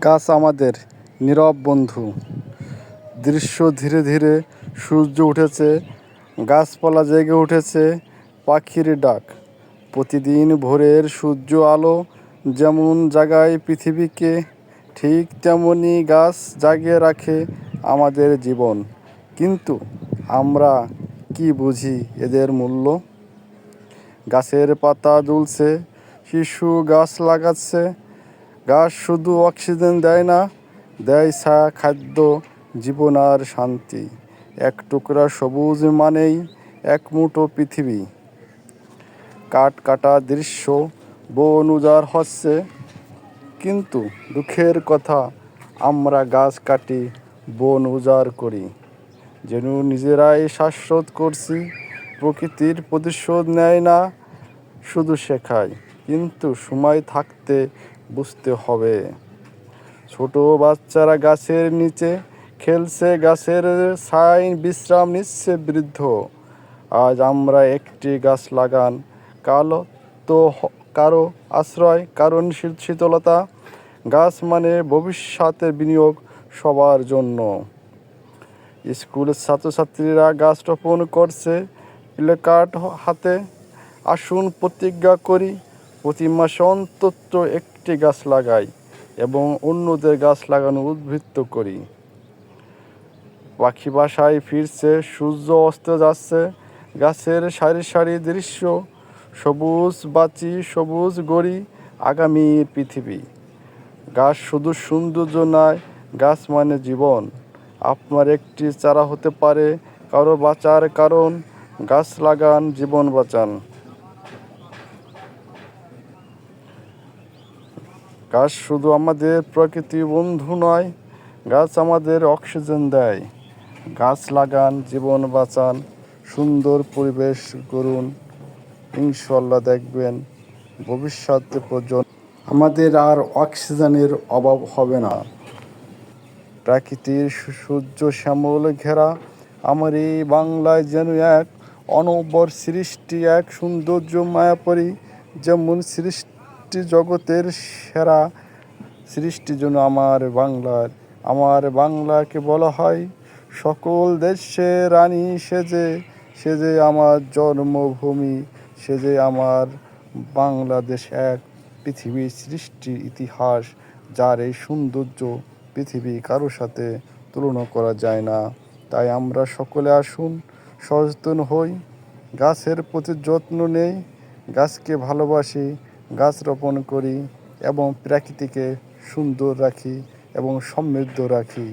গাছ আমাদের, নীরব বন্ধু। দৃশ্য ধীরে ধীরে সূর্য উঠেছে, গাছপালা জেগে উঠেছে পাখির ডাক। প্রতিদিন ভোরের সূর্য আলো যেমন জাগায় পৃথিবীকে, ঠিক তেমনি গাছ জাগিয়ে রাখে আমাদের জীবন। কিন্তু আমরা কি বুঝি এদের মূল্য? গাছের পাতা দুলছে, শিশু গাছ লাগাচ্ছে গাছ শুধু অক্সিজেন দেয় না, দেয় ছায়া, খাদ্য, জীবন আর শান্তি। এক টুকরা সবুজ মানেই এক মুঠো পৃথিবী। কাঠ কাটা দৃশ্য বন উজাড় হচ্ছে কিন্তু দুঃখের কথা, আমরা গাছ কাটি বন উজাড় করি। যেন নিজেরাই শ্বাসরোধ করছি, প্রকৃতির প্রতিশোধ নেয় না, শুধু শেখায়। কিন্তু সময় থাকতে বুঝতে হবে। ছোট বাচ্চারা গাছের নিচে খেলছে, গাছের ছাই বিশ্রাম নিচ্ছে বৃদ্ধ। আজ আমরা একটি গাছ লাগান। কালো তো কারও আশ্রয়, কারণ শীত- শীতলতা। গাছ মানে ভবিষ্যতের বিনিয়োগ সবার জন্য। স্কুলের ছাত্রছাত্রীরা গাছ রোপণ করছে, প্লেকার্ড হাতে। আসুন প্রতিজ্ঞা করি প্রতি মাসে অন্তত একটি গাছ লাগাই এবং অন্যদের গাছ লাগানো উদ্বৃত্ত করি। পাখি বাসায় ফিরছে, সূর্য অস্ত যাচ্ছে, গাছের সারি সারি দৃশ্য, সবুজ বাঁচি সবুজ গড়ি, আগামী পৃথিবী। গাছ শুধু সৌন্দর্য নয়, গাছ মানে জীবন। আপনার একটি চারা হতে পারে, কারও বাঁচার কারণ, গাছ লাগান, জীবন বাঁচান। গাছ শুধু আমাদের প্রকৃতি বন্ধু নয়, গাছ আমাদের অক্সিজেন দেয়। গাছ লাগান, জীবন বাঁচান, সুন্দর পরিবেশ করুন ইনশাল্লাহ দেখবেন ভবিষ্যতে প্রজন্ম আমাদের আর অক্সিজেনের অভাব হবে না। প্রাকৃতির সূর্য শ্যামল ঘেরা, আমার এই বাংলায় যেন এক অনবর সৃষ্টি, এক সৌন্দর্য মায়াপরি যেমন সৃষ্টি জগতের সেরা সৃষ্টি যেন আমার বাংলার। আমার বাংলাকে বলা হয়, সকল দেশে রানী সেজে সেজে আমার জন্মভূমি, সেজে আমার বাংলাদেশ এক পৃথিবীর সৃষ্টির ইতিহাস, যার এই সৌন্দর্য পৃথিবী কারও সাথে তুলনা করা যায় না। তাই আমরা সকলে আসুন, সচেতন হই, গাছের প্রতি যত্ন নেই, গাছকে ভালোবাসি গাছ রোপণ করি এবং প্রকৃতিকে সুন্দর রাখি এবং সমৃদ্ধ রাখি।